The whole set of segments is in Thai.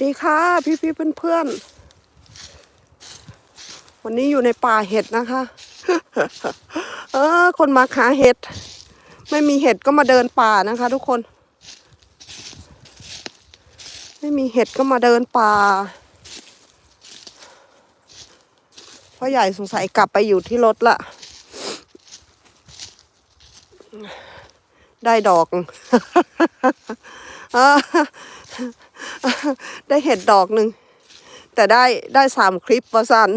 ดีค่ะพี่พี่เพื่อนเพื่อนวันนี้อยู่ในป่าเห็ดนะคะ เออ คนมาหาเห็ด ไม่มีเห็ดก็มาเดินป่านะคะ ทุกคน ไม่มีเห็ดก็มาเดินป่าพ่อใหญ่สงสัยกลับไปอยู่ที่รถละได้ดอกอ ได้เห็ดดอกหนึ่ง แต่ได้ได้สามคลิปประสัน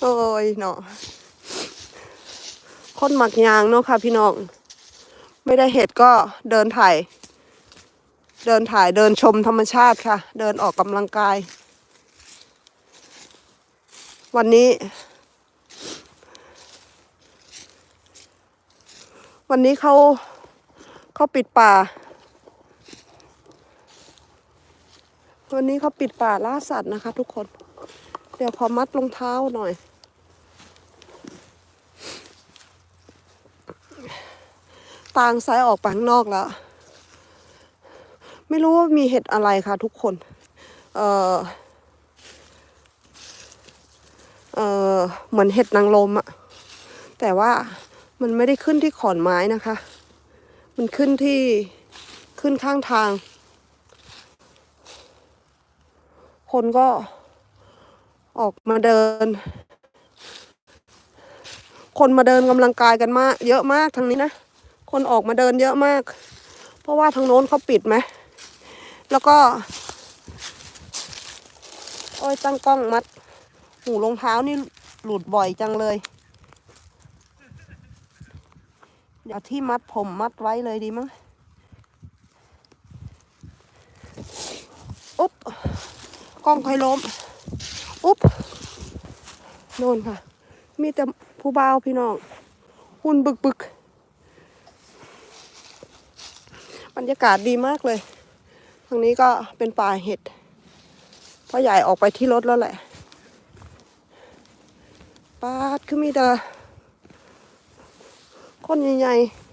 โอ้ยเนาะคนหมักยางเนาะค่ะพี่น้อง ไม่ได้เห็ดก็เดินถ่าย เดินถ่ายเดินชมธรรมชาติค่ะ เดินออกกำลังกาย วันนี้ วันนี้เขาเขาปิดป่า วันนี้เขาปิดป่าล่าสัตว์นะคะ ทุกคน เดี๋ยวขอมัดรองเท้าหน่อย ต่างซ้ายออกไปข้างนอกแล้ว ไม่รู้ว่ามีเห็ดอะไรค่ะทุกคน เออเออเหมือนเห็ดนางรมอะแต่ว่ามันไม่ได้ขึ้นที่ขอนไม้นะคะ มันขึ้นที่ขึ้นข้างทาง คนก็ออกมาเดิน คนมาเดินกำลังกายกันมาก เยอะมากทางนี้นะ คนออกมาเดินเยอะมาก เพราะว่าทางโน้นเขาปิดไหม แล้วก็ โอ้ยตั้งกล้องมัด หูรองเท้านี่หลุดบ่อยจังเลย เดี๋ยวที่มัดผมมัดไว้เลยดีมั้งอุ๊บ ล้องค่อยล้ม อุ๊บโน่นค่ะ มีแต่ผู้บ่าวพี่น้อง หุ่นบึกบึกบรรยากาศดีมากเลย ทางนี้ก็เป็นป่าเห็ดพ่อใหญ่ออกไปที่รถแล้วแหละปาดคือมีแต่คนใหญ่ๆ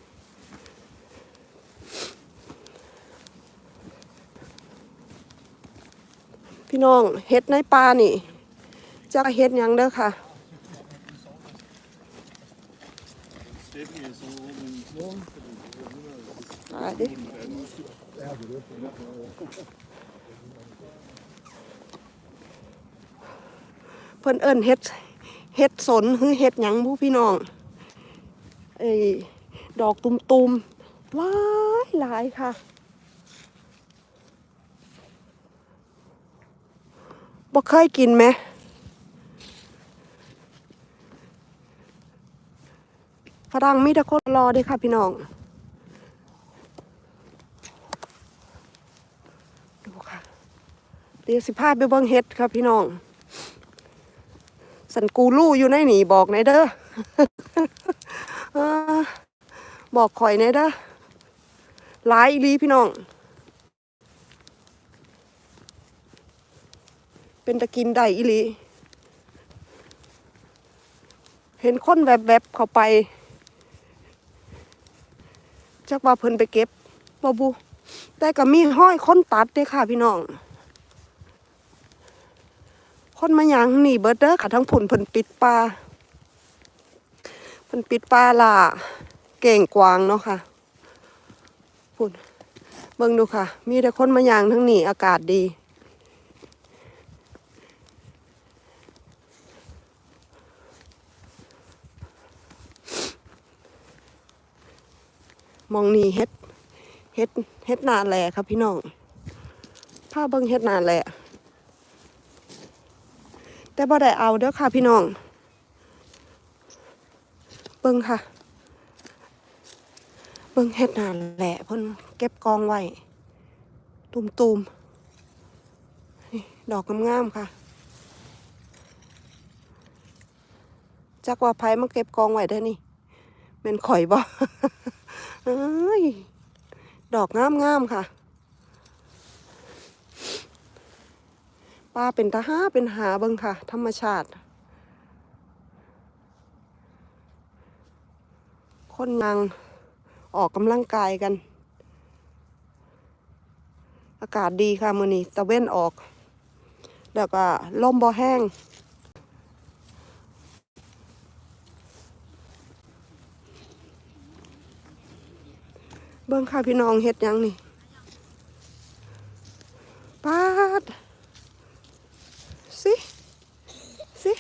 พี่น้องเห็ดในป่านี่จะเห็ดยังเด้อค่ะตายดิเพิ่นเอิ้นเฮ็ดเฮ็ดสนคือเฮ็ดหยังผู้พี่น้องไอ้ดอกตุมๆหลายหลายค่ะ บ่เคยกินไหมฝรั่งมีแต่คนรอด้อค่ะพี่น้อง ดูค่ะเดี๋ยวสิพาไปเบิงเฮ็ดครับพี่น้อง สันกูลู่อยู่ในหนีบอกในเด้อบอกข่อยในเด้อหลายอีลีพี่น้อง เป็นตะกินได้อีหลีเห็นคนแวบๆเข้าไป จักว่าเพิ่นไปเก็บบ่บุแต่ก็มีห้อยคนตัดเด้ค่ะพี่น้อง คนมาหยังหนีเบิดเด้อค่ะทั้งผุนเพิ่นปิดป่าเพิ่นปิดป่าล่ะเก่งกวางเนาะค่ะผุนเบิ่งดูค่ะ มีแต่คนมาหยังทั้งหนีอากาศดี มองนี่เฮ็ดเฮ็ดเฮ็ดนาแหล่ครับพี่น้องผ้าเบิ้งเฮ็ดนาแหล่แต่บ่ได้เอาเด้อค่ะพี่น้อง เบิ้งค่ะ เบิ้งเฮ็ดนาแหล่เพิ่นเก็บกองไว้ตุมๆนี่ดอกงามๆค่ะจักว่าไผมาเก็บกองไว้ได้นี่เป็นข่อยบ่ เอ้ย ดอกงามงามๆค่ะ ป้าเป็นตาหาเป็นหาเบิงค่ะ ธรรมชาติ คนนางออกกำลังกายกัน อากาศดีค่ะมือนี้ตะเว้นออก แล้วก็ลมบ่แห้ง เบิ่งค่ะพี่น้องเฮ็ดยังนี่ปาดสิสิ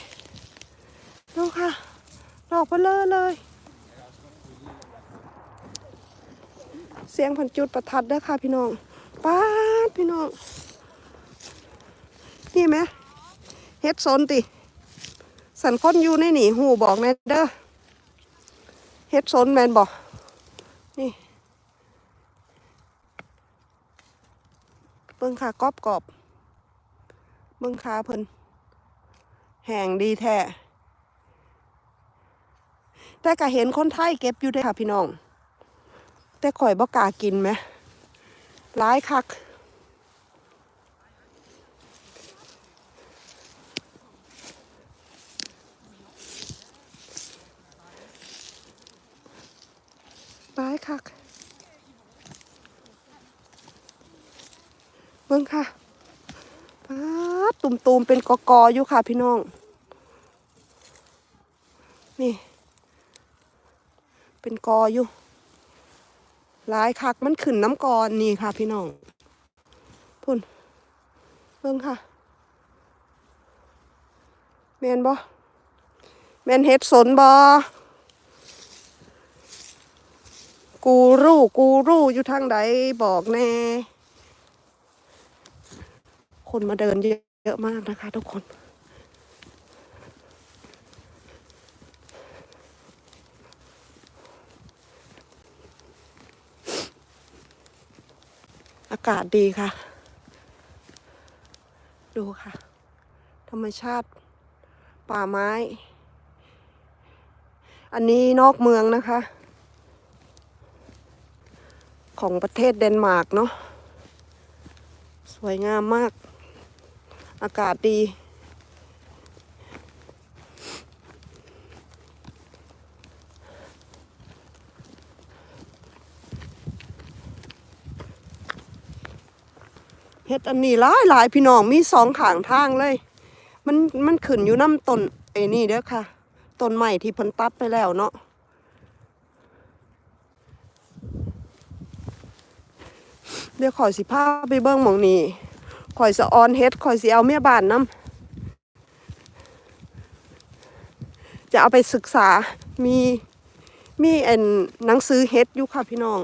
ดูค่ะดอกเบลอเลย เสียงพันจุดประทัดเด้อค่ะพี่น้องปาดพี่น้อง นี่ไหมเฮ็ดสนติ สันค้นอยู่ในหนีหูบอกแม่เด้อเฮ็ดสนแมนบอกนี่ บิ่งขากรอบกรอบเบิ่งขาเพิ่นแห่งดีแท้แต่ก็เห็นคนไทยเก็บอยู่ด้อค่ะพี่น้อง แต่ข่อยบ่กล้ากินไหมร้ายคักร้ายคัก บิ่งค่ะปาตุ่มๆเป็นกอกออยู่ค่ะ พี่น้อง นี่ เป็นกออยู่หลายคักมันขึ้นน้ำกอนนี่ค่ะ พี่น้องพุ่นเบิ่งค่ะแมนบ่แมนเฮ็ดสนบ่กูรู้กูรู้อยู่ทางใดบอกแน่ คนมาเดินเยอะมากนะคะ ทุกคน อากาศดีค่ะ ดูค่ะ ธรรมชาติป่าไม้ อันนี้นอกเมืองนะคะ ของประเทศเดนมาร์กเนาะสวยงามมาก อากาศดี เฮ็ดอันนี้หลายหลายพี่น้องมีสองขางทางเลย มันมันขึ้นอยู่น้ำต้นไอ้นี่เด้อค่ะต้นใหม่ที่เพิ่นตัดไปแล้วเนาะเดี๋ยวขอยสิพาไปเบิ่งหมองนี้ ข่อยสะออนเฮ็ดข่อยสิเอาเมียบ้านนํจะเอาไปศึกษามีมีอันหนังสือเฮ็ดอยู่ค่ะพี่น้อง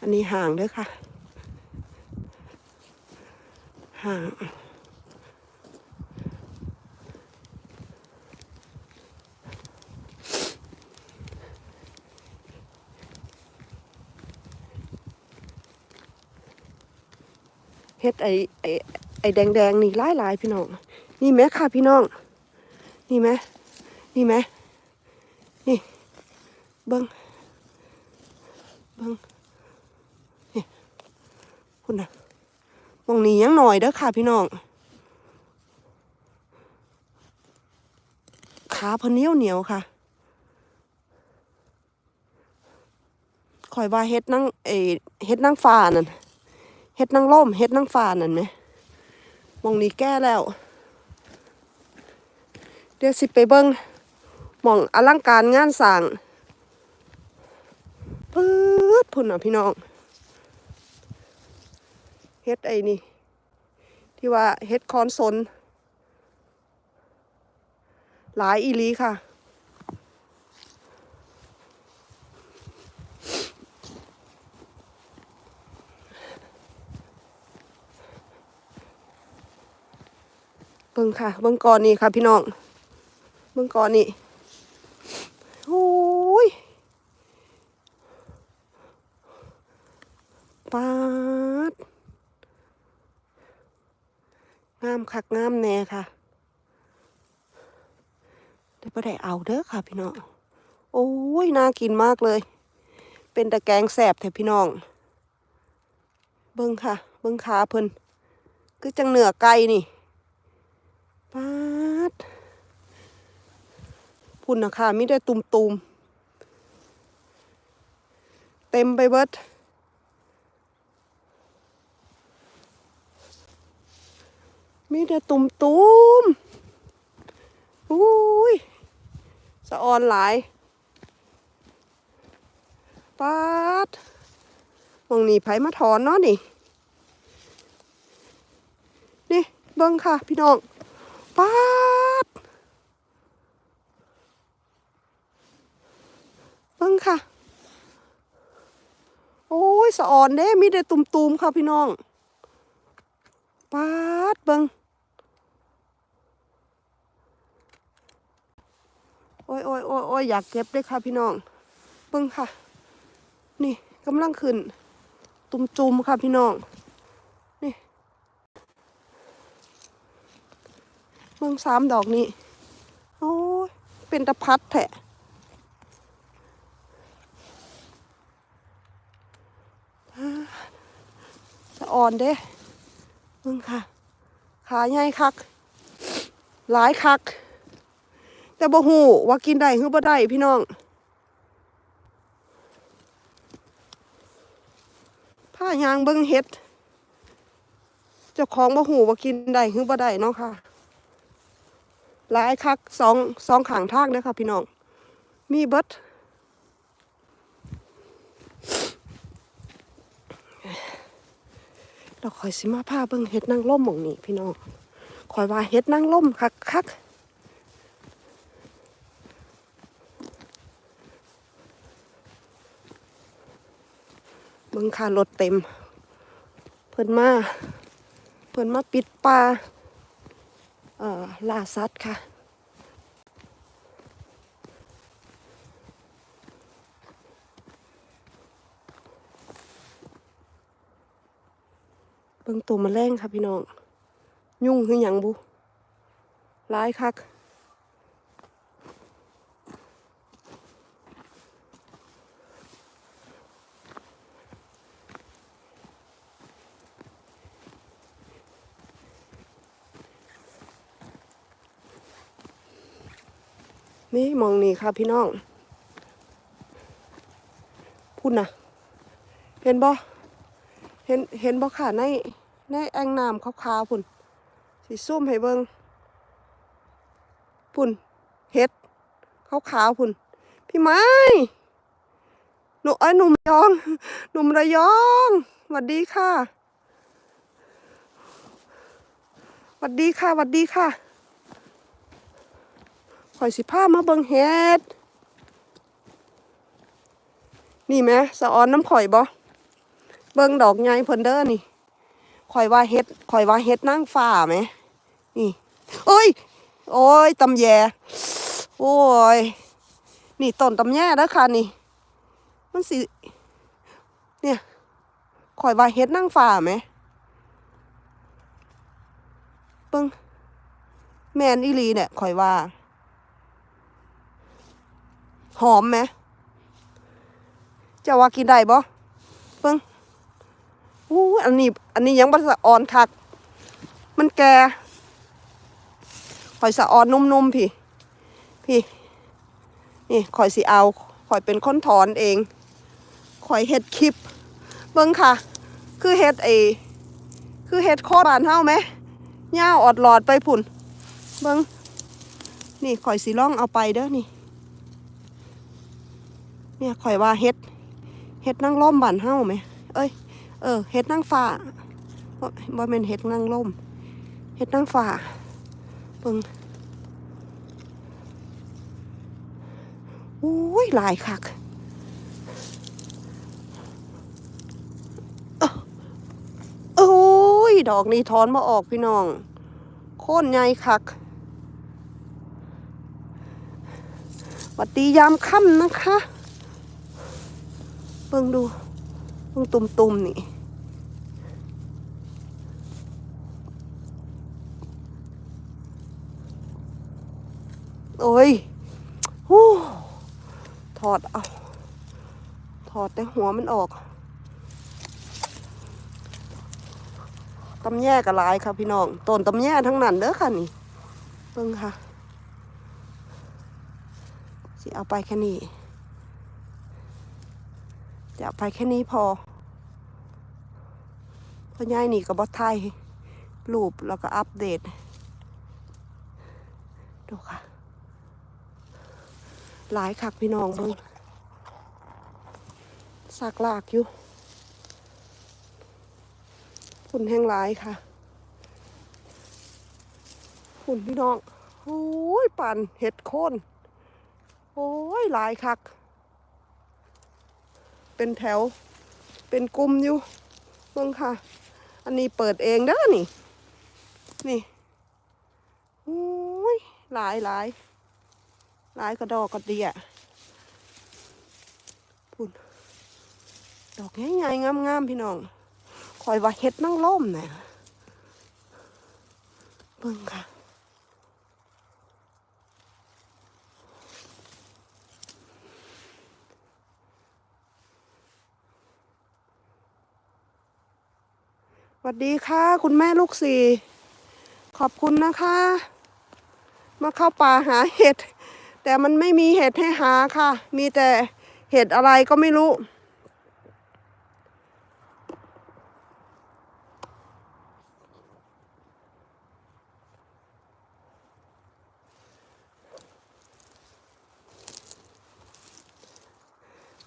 อันนี้ห่างเด้อค่ะ ห่าง เฮ็ดไอไอไอแดงแดงนี่หลายหลายพี่น้อง นี่ไหมค่ะพี่น้อง นี่ไหมนี่ไหมนี่ เบิ้งเบิ้งนี่คุณน่ะมองนี้ยังหน่อยเด้อค่ะพี่น้อง ขาพเนียวเหนียวค่ะคอยว่าเฮ็ดนั่งเอเฮ็ดนั่งฟ้านั่น ฮ็ดนางร่มเฮ็ดนางฟ้านั่นไหมมองนี้แก้แล้ว เดี๋ยวสิไปเบิ่งมองอลังการงานสร้างปื๊ดพุ่นอะพี่น้องเฮ็ดไอ้นี่ ที่ว่าเฮ็ดคอนสนหลายอีลีค่ะ เบิ่งค่ะ เบิ่งก่อนนี่ค่ะ พี่น้อง เบิ่งก่อนนี่โอ้ยปาดงามคักงามแน่ค่ะได้ประได้เอาเด้อค่ะ พี่น้อง โอ้ย น่ากินมากเลย เป็นตะแกงแสบแถพี่น้อง เบิ่งค่ะ เบิ่งขาเพิ่นคือจังเหนือไก่นี่ ปาดพุ่นนะคะมีได้ตุมตุมเต็มไปเบิดมีแต่ตุ่มตุ่มๆอุ้ยสะออนหลายปาดมองนี่ไผมาถอนเนาะนี่นี่เบิ่งค่ะ พี่น้อง ปาดเบิ่งค่ะ โอ้ยสะออนเด้มีแต่ตุ่มๆค่ะพี่น้องปาดเบิ่งโอ้ยโอ้ยโอ้ยโอ้ยอยากเก็บเลยค่ะพี่น้องเบิ่งค่ะ นี่กำลังขึ้น ตุ่มจุมค่ะพี่น้อง เบิ่งสามดอกนี้ โอ้ย เป็นตะพัดแทะอ่าสะอ่อนเด้เบิ่งค่ะ ขาใหญ่คัก หลายคัก แต่บ่ฮู้ว่ากินได้หรือบ่ได้พี่น้องผ้ายางเบิ่งเฮ็ดเจ้าของบ่ฮู้ว่ากินได้หรือบ่ได้เนาะค่ะ หลายคักสองสองขางทางเด้อค่ะพี่น้อง มีเบิดเราคอยสิมาพาเบิ่งเฮ็ดนางล่มหมองนี้พี่น้องคอยว่าเฮ็ดนางล่มคักคักเบิ่งค่ะรถเต็ม เพิ่นมา เพิ่นมาปิดป่า ล่าสัตว์ค่ะ เบิ่งตัวมันแรงค่ะพี่น้อง ยุ่งคือหยังบุร้ายคัก นี่มองนี่ค่ะพี่น้องพุ่นนะเห็นบ่เห็นเห็นบ่ค่ะในในแอ่งน้ำขาวๆพุ่นสีส้มให้เบิงพุ่นเห็ดขาวๆพุ่น พี่ไม้หนูเอ้ยหนุ่มยอง หนุ่มระยองสวัสดีค่ะสวัสดีค่ะสวัสดีค่ะ ข่อยสิพามาเบิ่งเห็ด นี่แหมสะออนน้ำข่อยบ่เบิ่งดอกใหญ่เพิ่นเด้อนี่ข่อยว่าเห็ดข่อยว่าเห็ดนางฟ้าไหม นี่เอ้ย โอ้ยตำแย โอ้ย นี่ต้นตำแยเด้อค่ะนี่ มันสิ เนี่ยข่อยว่าเห็ดนางฟ้าไหมเบิ่งแมนอีลีเนี่ยข่อยว่า หอมไหมจะว่ากินได้บ่เบิ่งอู้อันนี้ อันนี้ยังบ่สะอ่อนคัก มันแก่ข่อยสะอ่อนนุ่มๆพี่ พี่ นี่ข่อยสิเอาข่อยเป็นคนถอนเองข่อยเฮ็ดคลิป เบิ่งค่ะ คือเฮ็ดไอคือเฮ็ดโคตรบ้านเฮาไหมย่าออดหลอดไปพุ่น เบิ่งนี่ข่อยสิล่องเอาไปเด้อนี่ เนี่ยข่อยว่าเฮ็ด เฮ็ดนั่งล่มบานเฮาไหม เอ้ย เออ เฮ็ดนั่งฟ้าบ่บ่แม่นเฮ็ดนั่งล่ม เฮ็ดนั่งฟ้าเบิ่งอุ้ยหลายคักโอ้ย ดอกนี้ถอนมาออกพี่น้อง โค่นใหญ่คักวัดดียามค่ำนะคะ เบิ่งดูเบิ่งตุ่มๆนี่ โอ้ยฮู้ถอดเอาถอดแต่หัวมันออกตำแย่กับลายค่ะพี่น้องต้นตำแย่ทั้งนั้นเด้อค่ะนี่เบิ่งค่ะสิเอาไปแค่นี้ จะไปแค่นี้พอเพราะย่ายนี่กับบอสไทยรูปแล้วก็อัปเดต ดูค่ะ หลายคักพี่น้องเบิ่งซากลากอยู่ฝุ่นแห้งหลายค่ะฝุ่นพี่น้องโอ้ยปั่นเห็ดโคนโอ้ยหลายคัก เป็นแถว เป็นกลุ่มอยู่เบิ่งค่ะ อันนี้เปิดเองเด้อนี่ นี่โอ้ยหลายหลายหลายกระดอกกระเดียพุ่นดอกใหญ่ๆงามๆพี่น้องคอยว่าเฮ็ดนั่งล่มนะเบิ่งค่ะ สวัสดีค่ะ คุณแม่ลูกสี่ ขอบคุณนะคะ มาเข้าป่าหาเห็ด แต่มันไม่มีเห็ดให้หาค่ะ มีแต่เห็ดอะไรก็ไม่รู้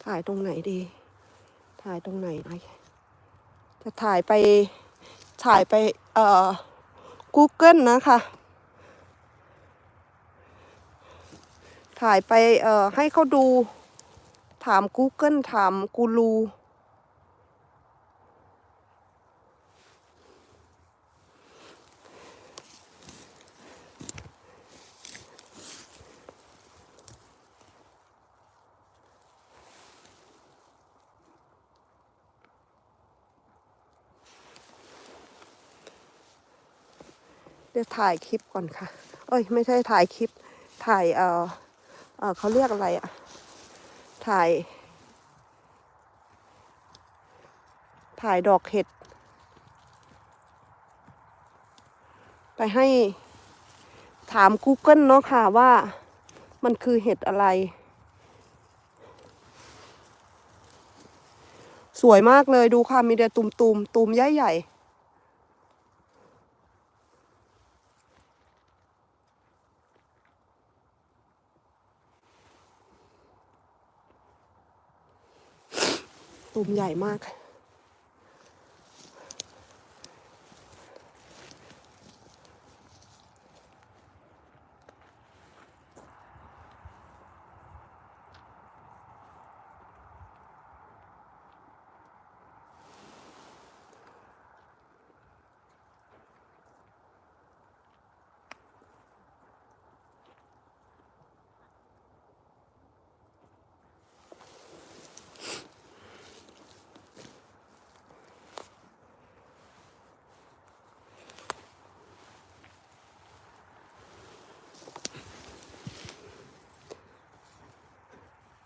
ถ่ายตรงไหนดี ถ่ายตรงไหนจะถ่ายไป ถ่ายไปเอ่อ Google นะคะ ถ่ายไปเอ่อให้เขาดู ถาม Google ถามกูรู เดี๋ยวถ่ายคลิปก่อนค่ะ เอ้ย ไม่ใช่ถ่ายคลิป ถ่ายเออเออเขาเรียกอะไรอะถ่าย ถ่ายดอกเห็ด ไปให้ถาม Google เนาะค่ะว่ามันคือเห็ดอะไร สวยมากเลยดูค่ะ มีแต่ตุ่มๆตุ่มใหญ่ๆ ตุ่มใหญ่มาก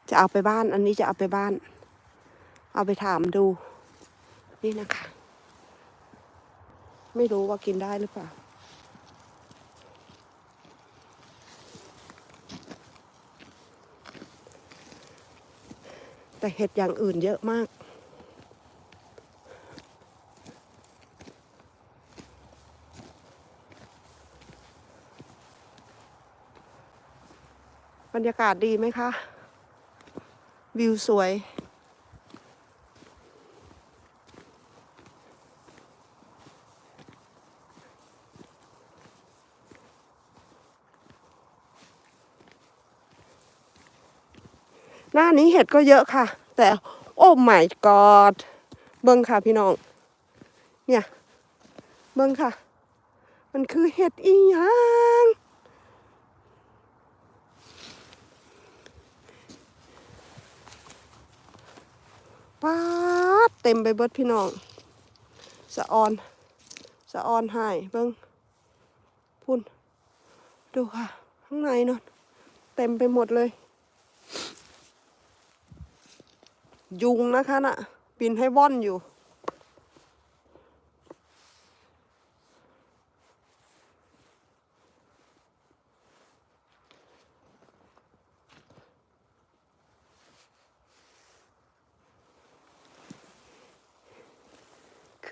จะเอาไปบ้าน อันนี้จะเอาไปบ้าน เอาไปถามดู นี่นะคะ ไม่รู้ว่ากินได้หรือเปล่า แต่เห็ดอย่างอื่นเยอะมากบรรยากาศดีไหมคะ วิวสวย หน้านี้เห็ดก็เยอะค่ะ แต่โอ้ my god เบิ้งค่ะพี่น้อง เนี่ย เบิ้งค่ะ มันคือเห็ดอีหยัง ป๊าดเต็มไปเบิดพี่น้อง สะออน สะออนหายเบิ้งพุ่น ดูค่ะ ข้างในนนเต็มไปหมดเลย ยุงนะคะน่ะ บินให้ว่อนอยู่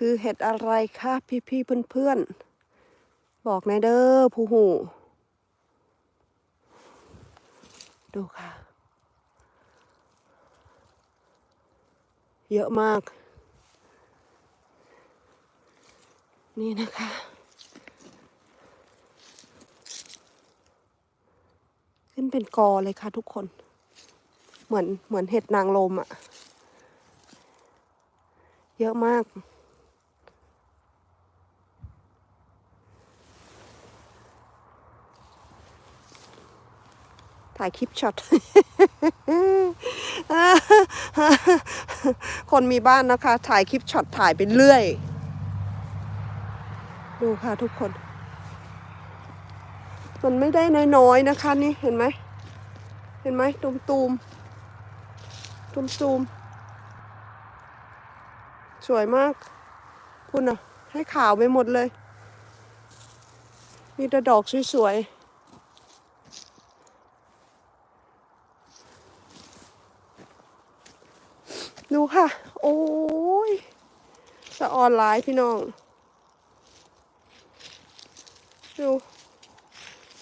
คือเห็ดอะไรคะพี่พี่เพื่อนเพื่อนๆบอกในอยเด้อผู้หู ดูค่ะ เยอะมาก นี่นะคะขึ้นเป็นกอเลยค่ะทุกคน เหมือนเหมือนเห็ดนางลมอะ่ะ เยอะมาก ถ่ายคลิปช็อต คนมีบ้านนะคะ ถ่ายคลิปช็อตถ่ายไปเรื่อย ดูค่ะทุกคน มันไม่ได้น้อยๆนะคะนี่เห็นไหม เห็นไหมตูมตูมตูมตูมสวยมาก คุณอะให้ขาวไปหมดเลย มีแต่ดอกสวยๆ ดูค่ะ โอ้ยสะออนไลน์พี่น้อง ดู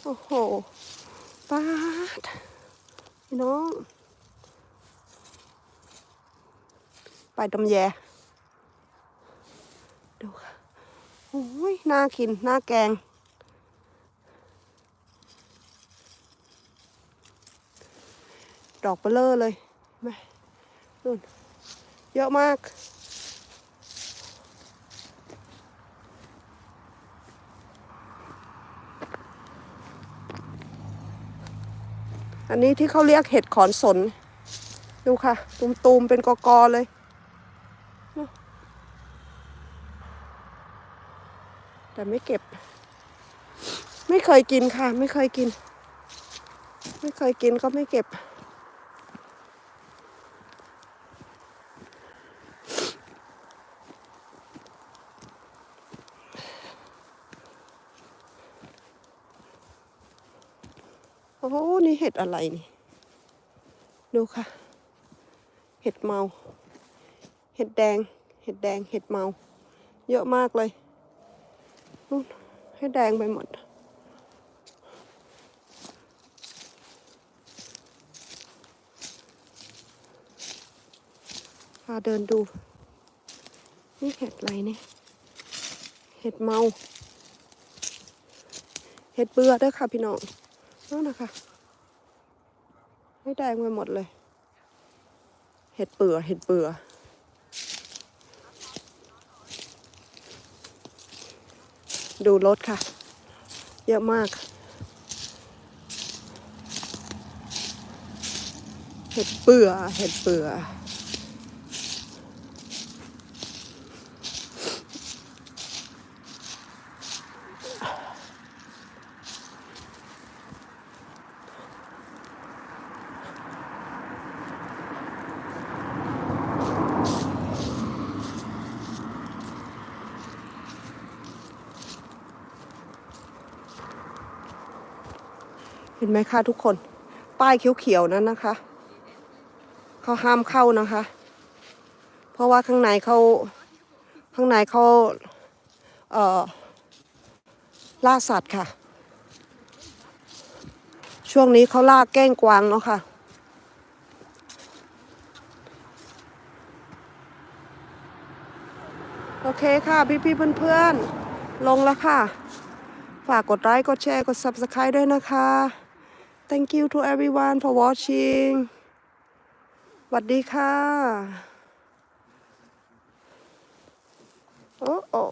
โอ้โหปาดพี่น้อง ไปดำแย ดูค่ะ โอ้ยน่ากิน น่าแกง ดอกเบลเลอร์เลยเห็นไหมนู่น เยอะมาก อันนี้ที่เขาเรียกเห็ดขอนสน ดูค่ะตุมๆเป็นกอเลยแต่ไม่เก็บ ไม่เคยกินค่ะ ไม่เคยกิน ไม่เคยกินก็ไม่เก็บ โอ้โเห็ดอะไรนี่ ดูค่ะ เห็ดเมา เห็ดแดง เห็ดแดง เห็ดเมา เยอะมากเลยนู่นให้แดงไปหมด พาเดินดู นี่เห็ดอะไรเนี่ย เห็ดเมา เห็ดเบื่อเด้วยค่ะพี่น้องนั่นนะคะ ให้แดงไปหมดเลย เห็ดเปื่อเห็ดเปื่อดูรถค่ะ เยอะมาก เห็ดเปื่อเห็ดเปื่อ เห็นไหมคะทุกคน ป้ายเขียวๆนั้นนะคะเขาห้ามเข้านะคะ เพราะว่าข้างในเขาข้างในเขาเอ่อล่าสัตว์ค่ะ ช่วงนี้เขาล่าแก้งกวางเนาะค่ะโอเคค่ะ พี่ๆเพื่อนๆลงแล้วค่ะ ฝากกดไลค์กดแชร์กด Subscribe ด้วยนะคะ Thank you to everyone for watching สวัสดีค่ะ โอ้โอ้